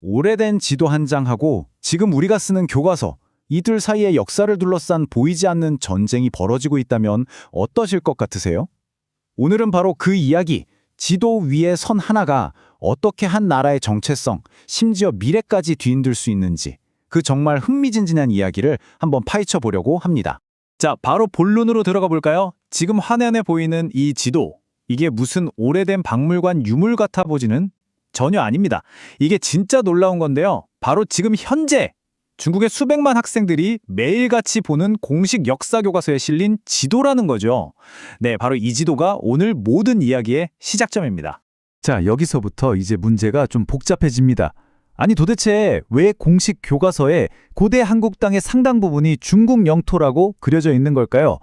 오래된 지도 한 장하고 지금 우리가 쓰는 교과서, 이들 사이의 역사를 둘러싼 보이지 않는 전쟁이 벌어지고 있다면 어떠실 것 같으세요? 오늘은 바로 그 이야기, 지도 위의 선 하나가 어떻게 한 나라의 정체성, 심지어 미래까지 뒤흔들 수 있는지 그 정말 흥미진진한 이야기를 한번 파헤쳐 보려고 합니다. 자, 바로 본론으로 들어가 볼까요? 지금 화면에 보이는 이 지도, 이게 무슨 오래된 박물관 유물 같아 보지는 전혀 아닙니다. 이게 진짜 놀라운 건데요. 바로 지금 현재 중국의 수백만 학생들이 매일같이 보는 공식 역사 교과서에 실린 지도라는 거죠. 네, 바로 이 지도가 오늘 모든 이야기의 시작점입니다. 자, 여기서부터 이제 문제가 좀 복잡해집니다. 아니 도대체 왜 공식 교과서에 고대 한국 땅의 상당 부분이 중국 영토라고 그려져 있는 걸까요?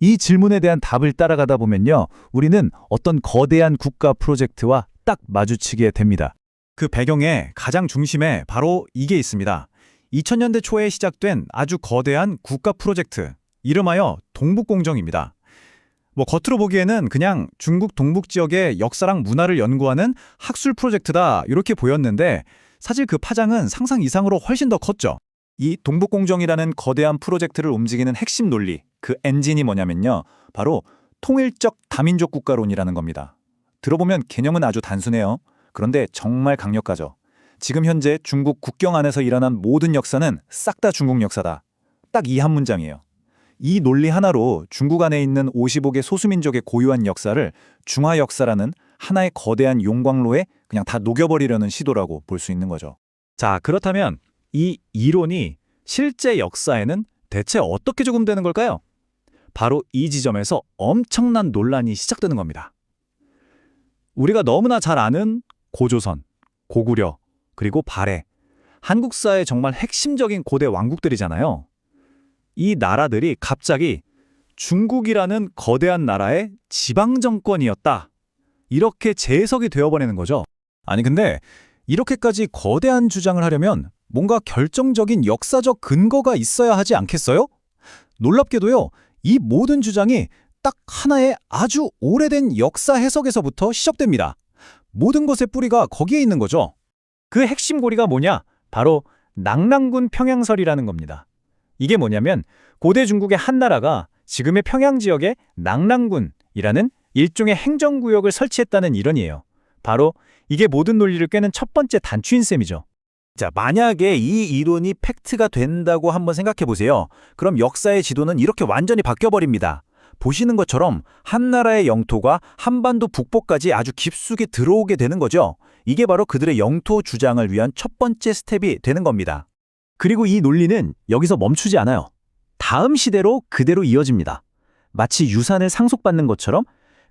이 질문에 대한 답을 따라가다 보면요. 우리는 어떤 거대한 국가 프로젝트와 딱 마주치게 됩니다. 그 배경에 가장 중심에 바로 이게 있습니다. 2000년대 초에 시작된 아주 거대한 국가 프로젝트, 이름하여 동북공정입니다. 뭐 겉으로 보기에는 그냥 중국 동북 지역의 역사랑 문화를 연구하는 학술 프로젝트다 이렇게 보였는데 사실 그 파장은 상상 이상으로 훨씬 더 컸죠. 이 동북공정이라는 거대한 프로젝트를 움직이는 핵심 논리, 그 엔진이 뭐냐면요. 바로 통일적 다민족 국가론이라는 겁니다. 들어보면 개념은 아주 단순해요. 그런데 정말 강력하죠. 지금 현재 중국 국경 안에서 일어난 모든 역사는 싹 다 중국 역사다. 딱 이 한 문장이에요. 이 논리 하나로 중국 안에 있는 55개 소수민족의 고유한 역사를 중화 역사라는 하나의 거대한 용광로에 그냥 다 녹여버리려는 시도라고 볼 수 있는 거죠. 자, 그렇다면 이 이론이 실제 역사에는 대체 어떻게 적용되는 걸까요? 바로 이 지점에서 엄청난 논란이 시작되는 겁니다. 우리가 너무나 잘 아는 고조선, 고구려, 그리고 발해, 한국사의 정말 핵심적인 고대 왕국들이잖아요. 이 나라들이 갑자기 중국이라는 거대한 나라의 지방 정권이었다. 이렇게 재해석이 되어버리는 거죠. 아니 근데 이렇게까지 거대한 주장을 하려면 뭔가 결정적인 역사적 근거가 있어야 하지 않겠어요? 놀랍게도요. 이 모든 주장이 딱 하나의 아주 오래된 역사 해석에서부터 시작됩니다. 모든 것의 뿌리가 거기에 있는 거죠. 그 핵심 고리가 뭐냐? 바로 낙랑군 평양설이라는 겁니다. 이게 뭐냐면 고대 중국의 한 나라가 지금의 평양 지역에 낙랑군이라는 일종의 행정구역을 설치했다는 이론이에요. 바로 이게 모든 논리를 꿰는 첫 번째 단추인 셈이죠. 자, 만약에 이 이론이 팩트가 된다고 한번 생각해 보세요. 그럼 역사의 지도는 이렇게 완전히 바뀌어 버립니다. 보시는 것처럼 한 나라의 영토가 한반도 북부까지 아주 깊숙이 들어오게 되는 거죠. 이게 바로 그들의 영토 주장을 위한 첫 번째 스텝이 되는 겁니다. 그리고 이 논리는 여기서 멈추지 않아요. 다음 시대로 그대로 이어집니다. 마치 유산을 상속받는 것처럼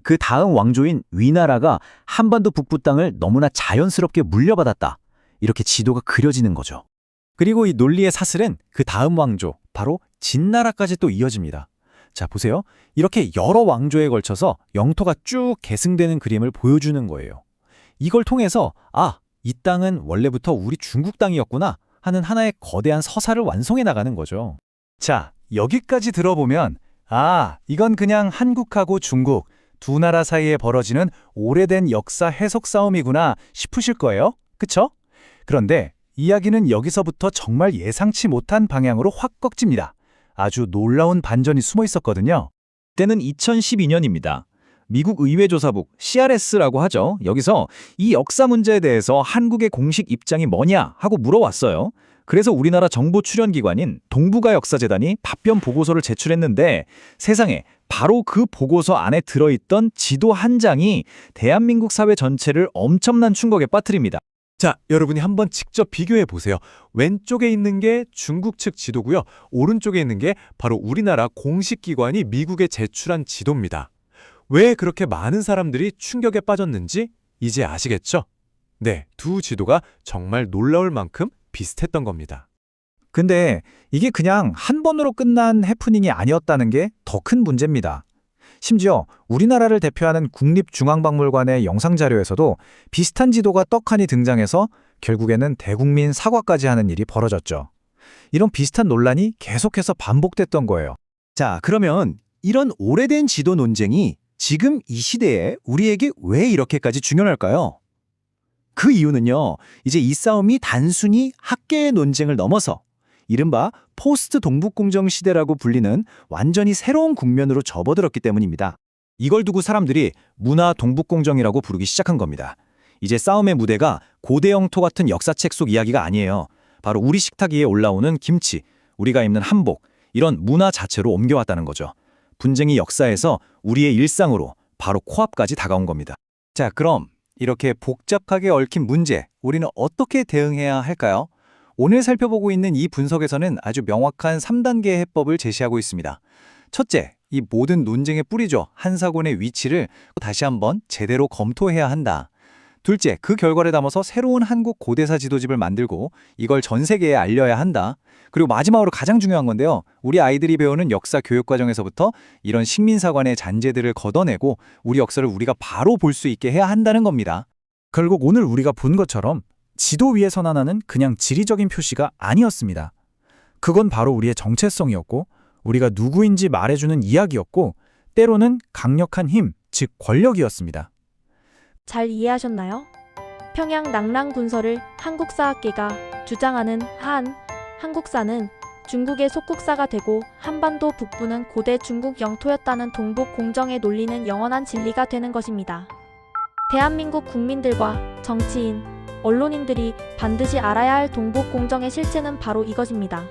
그 다음 왕조인 위나라가 한반도 북부 땅을 너무나 자연스럽게 물려받았다. 이렇게 지도가 그려지는 거죠. 그리고 이 논리의 사슬은 그 다음 왕조, 바로 진나라까지 또 이어집니다. 자, 보세요. 이렇게 여러 왕조에 걸쳐서 영토가 쭉 계승되는 그림을 보여주는 거예요. 이걸 통해서 아, 이 땅은 원래부터 우리 중국 땅이었구나 하는 하나의 거대한 서사를 완성해 나가는 거죠. 자, 여기까지 들어보면 아, 이건 그냥 한국하고 중국 두 나라 사이에 벌어지는 오래된 역사 해석 싸움이구나 싶으실 거예요. 그쵸? 그런데 이야기는 여기서부터 정말 예상치 못한 방향으로 확 꺾집니다. 아주 놀라운 반전이 숨어 있었거든요. 때는 2012년입니다. 미국 의회조사국 CRS라고 하죠. 여기서 이 역사 문제에 대해서 한국의 공식 입장이 뭐냐 하고 물어왔어요. 그래서 우리나라 정보 출연 기관인 동북아 역사재단이 답변 보고서를 제출했는데 세상에 바로 그 보고서 안에 들어있던 지도 한 장이 대한민국 사회 전체를 엄청난 충격에 빠뜨립니다. 자, 여러분이 한번 직접 비교해 보세요. 왼쪽에 있는 게 중국 측 지도고요. 오른쪽에 있는 게 바로 우리나라 공식 기관이 미국에 제출한 지도입니다. 왜 그렇게 많은 사람들이 충격에 빠졌는지 이제 아시겠죠? 네, 두 지도가 정말 놀라울 만큼 비슷했던 겁니다. 근데 이게 그냥 한 번으로 끝난 해프닝이 아니었다는 게 더 큰 문제입니다. 심지어 우리나라를 대표하는 국립중앙박물관의 영상자료에서도 비슷한 지도가 떡하니 등장해서 결국에는 대국민 사과까지 하는 일이 벌어졌죠. 이런 비슷한 논란이 계속해서 반복됐던 거예요. 자, 그러면 이런 오래된 지도 논쟁이 지금 이 시대에 우리에게 왜 이렇게까지 중요할까요? 그 이유는요, 이제 이 싸움이 단순히 학계의 논쟁을 넘어서 이른바 포스트 동북공정 시대라고 불리는 완전히 새로운 국면으로 접어들었기 때문입니다. 이걸 두고 사람들이 문화 동북공정이라고 부르기 시작한 겁니다. 이제 싸움의 무대가 고대 영토 같은 역사책 속 이야기가 아니에요. 바로 우리 식탁 위에 올라오는 김치, 우리가 입는 한복, 이런 문화 자체로 옮겨왔다는 거죠. 분쟁이 역사에서 우리의 일상으로 바로 코앞까지 다가온 겁니다. 자, 그럼 이렇게 복잡하게 얽힌 문제, 우리는 어떻게 대응해야 할까요? 오늘 살펴보고 있는 이 분석에서는 아주 명확한 3단계 해법을 제시하고 있습니다. 첫째, 이 모든 논쟁의 뿌리죠. 한사곤의 위치를 다시 한번 제대로 검토해야 한다. 둘째, 그 결과를 담아서 새로운 한국 고대사 지도집을 만들고 이걸 전 세계에 알려야 한다. 그리고 마지막으로 가장 중요한 건데요. 우리 아이들이 배우는 역사 교육 과정에서부터 이런 식민사관의 잔재들을 걷어내고 우리 역사를 우리가 바로 볼 수 있게 해야 한다는 겁니다. 결국 오늘 우리가 본 것처럼 지도 위에 선 하나는 그냥 지리적인 표시가 아니었습니다. 그건 바로 우리의 정체성이었고 우리가 누구인지 말해주는 이야기였고 때로는 강력한 힘, 즉 권력이었습니다. 잘 이해하셨나요? 평양 낙랑군서를 한국사학계가 주장하는 한, 한국사는 중국의 속국사가 되고 한반도 북부는 고대 중국 영토였다는 동북 공정의 논리는 영원한 진리가 되는 것입니다. 대한민국 국민들과 정치인, 언론인들이 반드시 알아야 할 동북 공정의 실체는 바로 이것입니다.